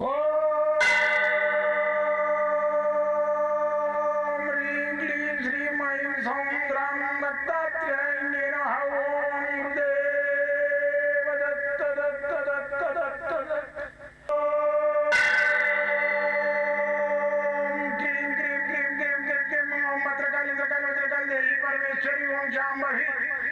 Oh!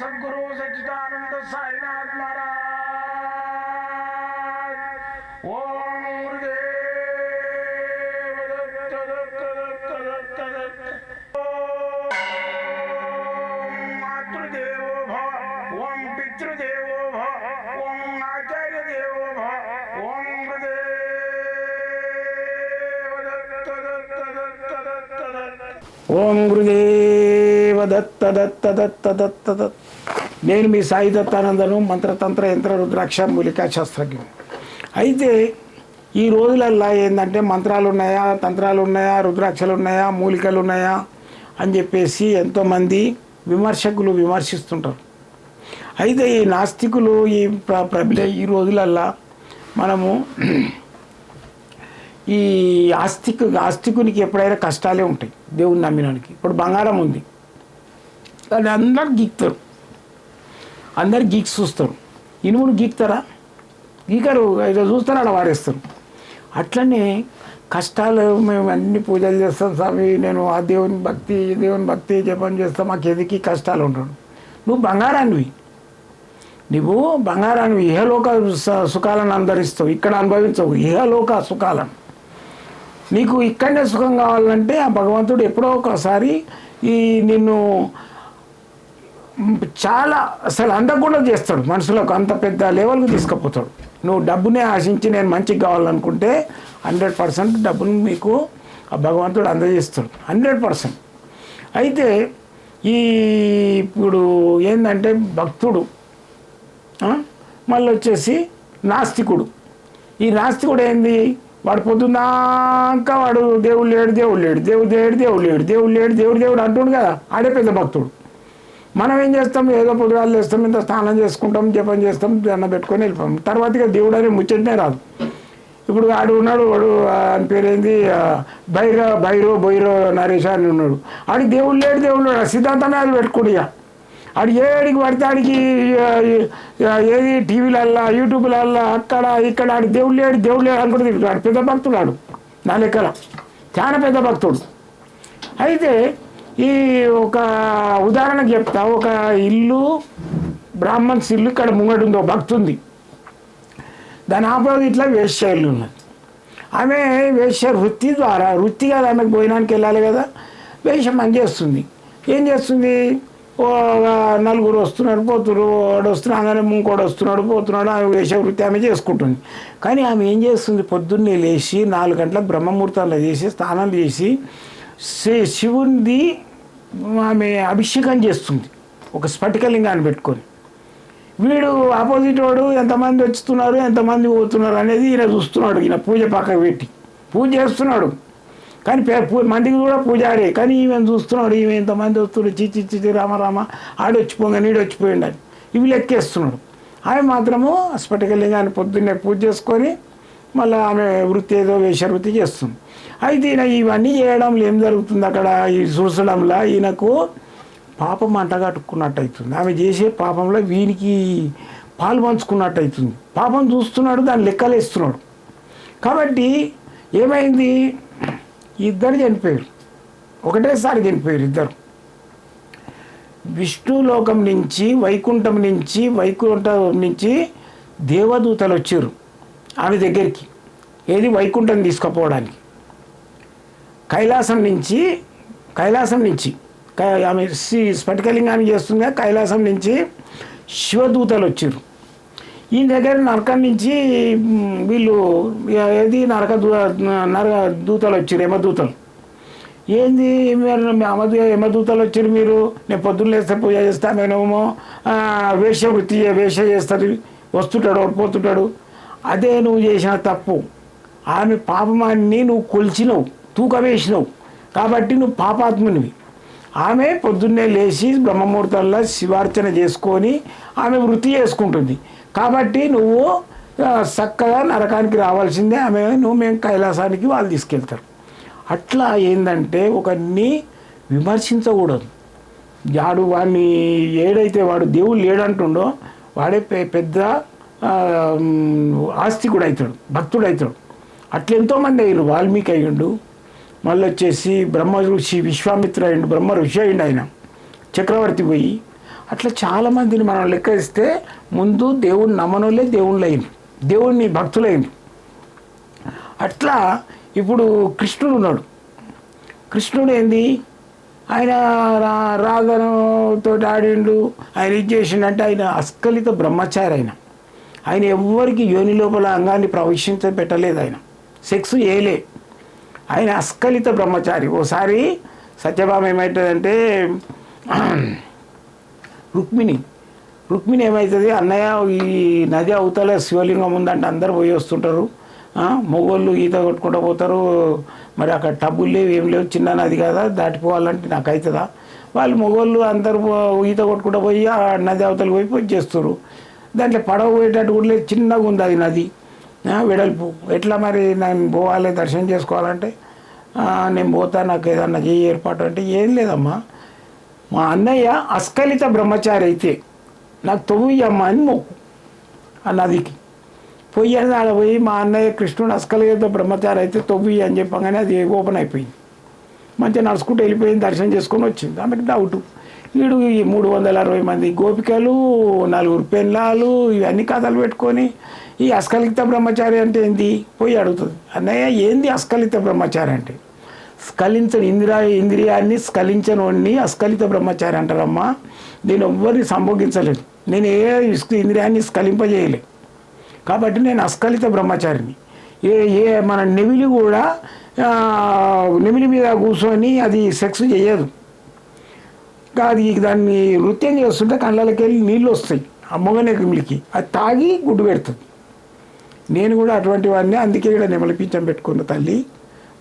Sadhguru Sachchidananda Sai ఓం గురుదేవ దత్త దత్త దత్త దత్త దత్త. నేను మీ సాయి దత్తానందను మంత్రతంత్ర యంత్ర రుద్రాక్ష మూలికా శాస్త్రజ్ఞుడు అయితే ఈ రోజులల్లో ఏంటంటే మంత్రాలు ఉన్నాయా తంత్రాలు ఉన్నాయా రుద్రాక్షలు ఉన్నాయా మూలికలు ఉన్నాయా అని చెప్పేసి ఎంతోమంది విమర్శకులు విమర్శిస్తుంటారు. అయితే ఈ నాస్తికులు ఈ ప్ర ప్రబల ఈ రోజులల్లో మనము ఈ ఆస్తికు ఆస్తికునికి ఎప్పుడైనా కష్టాలే ఉంటాయి. దేవుని నమ్మినానికి. ఇప్పుడు బంగారం ఉంది. అది అందరు గీక్తారు. అందరు గీక్స్ చూస్తారు. ఇనుమును గీక్తారా? గీకరు. ఇక చూస్తారు అలా వాడేస్తారు అట్లనే కష్టాలు మేము అన్ని పూజలు చేస్తాం స్వామి. నేను ఆ దేవుని భక్తి ఈ దేవుని భక్తి జపం చేస్తాం మాకు ఎదికి కష్టాలు ఉండవు. నువ్వు బంగారానివి. నువ్వు బంగారాన్ని ఇహలోక సుఖాలను అందరిస్తావు. ఇక్కడ అనుభవించవు. ఇహలోక సుఖాలను. నీకు ఇక్కడనే సుఖం కావాలంటే ఆ భగవంతుడు ఎప్పుడో ఒకసారి ఈ నిన్ను చాలా అసలు అందకుండా చేస్తాడు. మనుషులకు అంత పెద్ద లెవెల్కి తీసుకుపోతాడు. నువ్వు డబ్బునే ఆశించి నేను మంచిగా కావాలనుకుంటే హండ్రెడ్ పర్సెంట్ డబ్బును మీకు ఆ భగవంతుడు అందజేస్తాడు. Hundred percent. అయితే ఈ ఇప్పుడు ఏంటంటే భక్తుడు మళ్ళీ వచ్చేసి నాస్తికుడు. ఈ నాస్తికుడు ఏంది? వాడు పొద్దున్నాక వాడు దేవుడు లేడు దేవుడు లేడు దేవుడు లేడు దేవుడు లేడు దేవుడు లేడు దేవుడు దేవుడు అంటుండు కదా. ఆడే పెద్ద భక్తుడు. మనం ఏం చేస్తాం? ఏదో పొద్దుగాలు చేస్తాం ఇంత స్నానం చేసుకుంటాం జపం చేస్తాం దండం పెట్టుకొని వెళ్ళిపోతాం. తర్వాత ఇక దేవుడు అనే ముచ్చటనే రాదు. ఇప్పుడు ఆడు ఉన్నాడు వాడు ఆయన పేరేంది? భైరో భైరో బైరో బొైరో నరేష్ అని ఉన్నాడు. ఆడికి దేవుడు లేడు దేవుడు లేడు. సిద్ధాంతమే అది పెట్టుకుంటా ఇక. ఆడు ఏడికి పడితే ఆడికి ఏది టీవీలల్లా యూట్యూబ్లల్లా అక్కడ ఇక్కడ ఆడి దేవుడు లేడు దేవుడు లేడు అనుకుంటే తింటున్నాడు పెద్ద భక్తుడు ఆడు నా లెక్కల చాలా పెద్ద భక్తుడు. అయితే ఈ ఒక ఉదాహరణకు చెప్తా. ఒక ఇల్లు బ్రాహ్మణ్స్ ఇల్లు ఇక్కడ ముంగడు ఉంది. భక్తుంది దాని ఆపోజిట్లో వేశ్యలు ఉన్నది ఆమె వేశ్య వృత్తి ద్వారా వృత్తిగా ఆమెకు భోజనానికి వెళ్ళాలి కదా వేషం పనిచేస్తుంది ఏం చేస్తుంది? నలుగురు వస్తున్నారు పోతున్నారు వాడు వస్తున్నాగానే ఇంకోడు వస్తున్నాడు పోతున్నాడు ఆమె వేష వృత్తి ఆమె చేసుకుంటుంది. కానీ ఆమె ఏం చేస్తుంది? పొద్దున్నే లేచి నాలుగు గంటల బ్రహ్మముహూర్తాల్లో చేసి స్నానాలు చేసి శి- శివునిది ఆమె అభిషేకం చేస్తుంది. ఒక స్ఫటికలింగాన్ని పెట్టుకొని. వీడు ఆపోజిట్ వాడు ఎంతమంది వస్తున్నారు ఎంతమంది పోతున్నారు అనేది ఈయన చూస్తున్నాడు ఈయన పూజ పక్కకు పెట్టి. పూజ చేస్తున్నాడు. కానీ పే- పూ- మందికి కూడా పూజారే. కానీ ఈమెను చూస్తున్నాడు ఈమె ఇంతమంది వస్తున్నాడు చిచ్చి చిచ్చి రామ రామ. ఆడు వచ్చిపోగా వచ్చిపోయిండు అని. ఇవి లెక్కేస్తున్నాడు. ఆమె మాత్రము స్ఫటికలింగాన్ని పొద్దున్నే పూజ చేసుకొని మళ్ళీ ఆమె వృత్తి ఏదో వేషవృత్తి చేస్తుంది. అయితే ఈయన ఇవన్నీ చేయడంలో ఏం జరుగుతుంది అక్కడ? ఈ చూసడంలో ఈయనకు పాపం అంటగట్టుకున్నట్టు అవుతుంది ఆమె చేసే పాపంలో వీనికి పాలు పంచుకున్నట్టు అవుతుంది పాపం చూస్తున్నాడు దాన్ని లెక్కలేస్తున్నాడు. కాబట్టి ఏమైంది? ఇద్దరు చనిపోయారు. ఒకటేసారి చనిపోయారు ఇద్దరు. విష్ణులోకం నుంచి వైకుంఠం నుంచి వైకుంఠం నుంచి దేవదూతలు వచ్చారు ఆమె దగ్గరికి. ఏది? వైకుంఠం తీసుకుపోవడానికి. కైలాసం నుంచి కైలాసం నుంచి కై- ఆమె స్ఫటికలింగాన్ని చేస్తుందిగా కైలాసం నుంచి శివదూతలు వచ్చారు. ఈ దగ్గర నరకం నుంచి వీళ్ళు ఏది నరక దూ నరక దూతలు వచ్చారు యమదూతలు ఏంది మీరు మీ అమదు యమదూతలు వచ్చారు మీరు? నేను పొద్దున్న లేస్తే పూజ చేస్తా మేనేమో వేష వృత్తి వేష చేస్తారు వస్తుంటాడు ఓడిపోతుంటాడు అదే నువ్వు చేసిన తప్పు. ఆమె పాపమాన్ని నువ్వు కొలిచినవు తూకవేసినవు కాబట్టి నువ్వు పాపాత్మునివి. ఆమె పొద్దున్నే లేచి బ్రహ్మముహూర్తంలో శివార్చన చేసుకొని ఆమె వృత్తి చేసుకుంటుంది. కాబట్టి నువ్వు చక్కగా నరకానికి రావాల్సిందే. ఆమె నువ్వు మేము కైలాసానికి వాళ్ళు తీసుకెళ్తారు. అట్లా ఏంటంటే ఒకరిని విమర్శించకూడదు. వాడు వాడిని ఏడైతే వాడు దేవుడు లేడంటుండో వాడే పె- పెద్ద ఆస్తికుడు అవుతాడు భక్తుడు అవుతాడు అట్లా ఎంతోమంది అయ్యారు వాల్మీకి అయ్యిండు. మళ్ళీ వచ్చేసి బ్రహ్మ ఋషి విశ్వామిత్ర అయ్యిండు బ్రహ్మ ఋషి అయ్యిండు ఆయన. చక్రవర్తి పోయి అట్లా చాలామందిని మనం లెక్కేస్తే ముందు దేవుడిని నమ్మనోళ్ళే దేవుళ్ళు అయ్యిండు దేవుడిని అట్లా ఇప్పుడు కృష్ణుడు ఉన్నాడు. కృష్ణుడు ఏంది? ఆయన రా రాధనతో ఆడిండు. ఆయన ఇది చేసిండంటే ఆయన అస్కలిత బ్రహ్మచారి ఆయన. ఆయన ఎవ్వరికి యోని లోపల అంగాన్ని ప్రవేశించ పెట్టలేదు ఆయన. సెక్స్ ఏలే ఆయన అస్కలిత బ్రహ్మచారి. ఓసారి సత్యభామ ఏమవుతుందంటే రుక్మిణి. రుక్మిణి ఏమవుతుంది అన్నయ్య ఈ నది అవతల శివలింగం ఉందంటే అందరు పోయి వస్తుంటారు. మొగోళ్ళు ఈత కొట్టుకుంటూ పోతారు. మరి అక్కడ టబ్బులు లేవు ఏం లేవు చిన్న నది కదా దాటిపోవాలంటే నాకు అవుతుందా వాళ్ళు మొగోళ్ళు అందరు పో- ఈత కొట్టుకుంటూ పోయి ఆ నది అవతల పోయి పోయి చేస్తారు దాంట్లో పడవ పోయేటట్టు కూడా లేదు చిన్నగా ఉంది అది నది. వెడల్పు. ఎట్లా మరి నేను పోవాలి దర్శనం చేసుకోవాలంటే? నేను పోతా నాకు ఏదన్నా చేయి ఏర్పాటు అంటే ఏం లేదమ్మా. మా అన్నయ్య అస్కలిత బ్రహ్మచారి అయితే నాకు తొవ్వయ్యమ్మా అని మొక్కు ఆ నదికి పొయ్యి అని ఆడ పోయి మా అన్నయ్య కృష్ణుడు అస్కలిత బ్రహ్మచారి అయితే తొవ్వి అని చెప్పగానే అది ఓపెన్ అయిపోయింది. మంచిగా నడుచుకుంటూ వెళ్ళిపోయింది దర్శనం చేసుకొని వచ్చింది. ఆమెకి డౌట్ వీడు ఈ మూడు వందల అరవై మంది గోపికలు నలుగురు పెళ్ళాలు ఇవన్నీ కథలు పెట్టుకొని ఈ అస్కలిత బ్రహ్మచారి అంటే ఏంది? పోయి అడుగుతుంది. అన్నయ్య ఏంది అస్కలిత బ్రహ్మచారి అంటే? స్ఖలించని ఇంద్రియా ఇంద్రియాన్ని స్ఖలించనోడిని అస్ఖలిత బ్రహ్మచారి అంటారమ్మా. నేను ఎవ్వరిని సంభోగించలేదు నేను ఏ ఇంద్రియాన్ని స్ఖలింపజేయలే. కాబట్టి నేను అస్ఖలిత బ్రహ్మచారిని. ఏ ఏ మన నెమిలి కూడా నెమిలి మీద కూర్చొని అది సెక్స్ చేయదు. అది దాన్ని నృత్యం చేస్తుంటే కళ్ళకి వెళ్ళి నీళ్ళు వస్తాయి. ఆ మొగనే అది తాగి గుడ్డు పెడుతుంది. నేను కూడా అటువంటి వాడిని అందుకే ఇక్కడ నిమలిపించం పెట్టుకున్న తల్లి.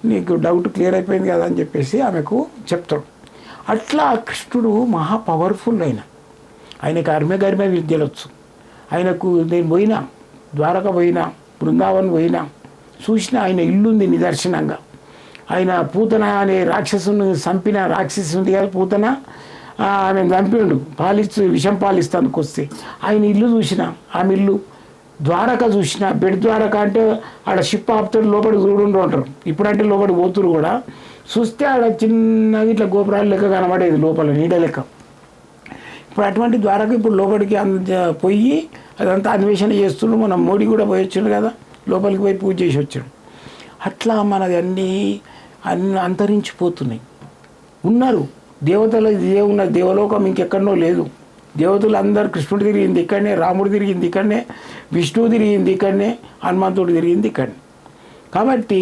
నీకు డౌట్ క్లియర్ అయిపోయింది కదా అని చెప్పేసి ఆమెకు చెప్తాడు. అట్లా కృష్ణుడు మహా పవర్ఫుల్ ఆయన. ఆయనకు అర్మె గరిమే విద్యలొచ్చు ఆయనకు నేను పోయినా ద్వారక పోయినా బృందావన్ పోయినా చూసిన ఆయన ఇల్లుంది నిదర్శనంగా. ఆయన పూతన అనే రాక్షసుని చంపిన రాక్షసు ఉంది కదా పూతన ఆమె చంపిండు పాలిస్తూ విషం పాలిస్తానికి వస్తే ఆయన ఇల్లు చూసిన ఆమె ఇల్లు ద్వారక చూసిన బెడ్ ద్వారక అంటే ఆడ షిప్ ఆపుతాడు లోపలికి గురుడు ఉంటారు. ఇప్పుడంటే లోపలికి పోతురు కూడా. చూస్తే ఆడ చిన్నగా ఇట్లా గోపురాలు లెక్క కనబడేది లోపల నీడ లెక్క. ఇప్పుడు అటువంటి ద్వారక ఇప్పుడు లోపలికి అంద పోయి అదంతా అన్వేషణ చేస్తుండ్రు. మనం మోడీ కూడా పోయి కదా లోపలికి పోయి పూజ చేసి వచ్చాడు. అట్లా మనది అన్నీ అన్ని అంతరించిపోతున్నాయి. ఉన్నారు. దేవతలు ఇదే ఉన్న దేవలోకం ఇంకెక్కడనో లేదు. దేవతలు అందరు కృష్ణుడు తిరిగింది ఇక్కడనే రాముడు తిరిగింది ఇక్కడనే విష్ణువు తిరిగింది ఇక్కడనే హనుమంతుడు తిరిగింది ఇక్కడనే. కాబట్టి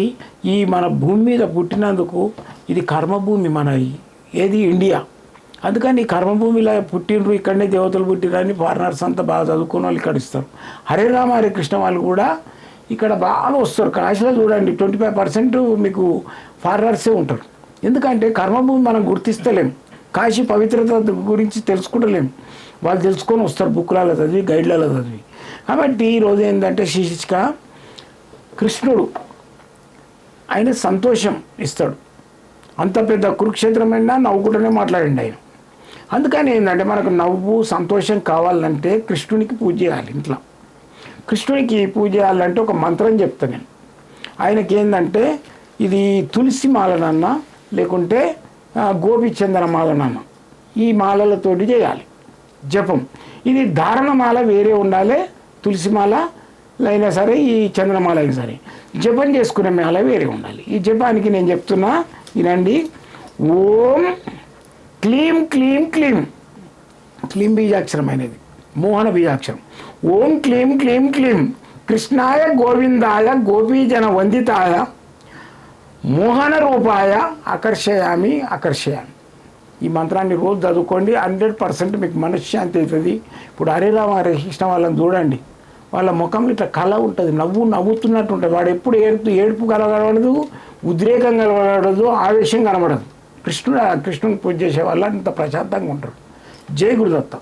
ఈ మన భూమి మీద పుట్టినందుకు ఇది కర్మభూమి మన ఏది ఇండియా. అందుకని ఈ కర్మభూమిలో పుట్టినరు ఇక్కడనే దేవతలు పుట్టిరని ఫారినర్స్ అంతా బాగా చదువుకున్న వాళ్ళు ఇక్కడ ఇస్తారు. హరే రామ హరే కృష్ణ వాళ్ళు కూడా ఇక్కడ బాగా వస్తారు. కాశీలో చూడండి ట్వంటీ ఫైవ్ పర్సెంట్ మీకు ఫారినర్సే ఉంటారు. ఎందుకంటే కర్మభూమి మనం గుర్తిస్తలేం. కాశీ పవిత్రత గురించి తెలుసుకుంటలేం. వాళ్ళు తెలుసుకొని వస్తారు బుక్లలో చదివి గైడ్లలో చదివి. కాబట్టి ఈరోజు ఏంటంటే శీర్షిక కృష్ణుడు ఆయన సంతోషం ఇస్తాడు. అంత పెద్ద కురుక్షేత్రమైనా నవ్వుకుంటూనే మాట్లాడండి ఆయన. అందుకని ఏంటంటే మనకు నవ్వు సంతోషం కావాలంటే కృష్ణునికి పూజ చేయాలి ఇంట్లో. కృష్ణునికి పూజ చేయాలంటే ఒక మంత్రం చెప్తాను నేను. ఆయనకి ఏంటంటే ఇది తులసి మాలనన్నా లేకుంటే గోపిచందన మాల ఈ మాలలతోటి చేయాలి. జపం. ఇది ధారణమాల వేరే ఉండాలి. తులసిమాల అయినా సరే ఈ చంద్రమాల అయినా సరే. జపం చేసుకునే మాల వేరే ఉండాలి. ఈ జపానికి నేను చెప్తున్నా వినండి. ఓం క్లీం క్లీం క్లీం. క్లీం బీజాక్షరం అనేది మోహన బీజాక్షరం. ఓం క్లీం క్లీం క్లీం. కృష్ణాయ గోవిందాయ గోపీజన వందితాయ. మోహన రూపాయ ఆకర్షయామి ఆకర్షయామి. ఈ మంత్రాన్ని రోజు చదువుకోండి హండ్రెడ్ పర్సెంట్ మీకు మనశ్శాంతి అవుతుంది. ఇప్పుడు హరిరామ కృష్ణ వాళ్ళని చూడండి. వాళ్ళ ముఖంలో ఇట్లా కళ ఉంటుంది నవ్వు నవ్వుతున్నట్టు ఉంటుంది. వాడు ఎప్పుడు ఏడుపు ఏడుపు కలగడదు ఉద్రేకం కలగడదు ఆవేశం కనబడదు. కృష్ణుడు కృష్ణుని పూజ చేసే వాళ్ళు అంత ప్రశాంతంగా ఉంటారు. జై గురుదత్తం.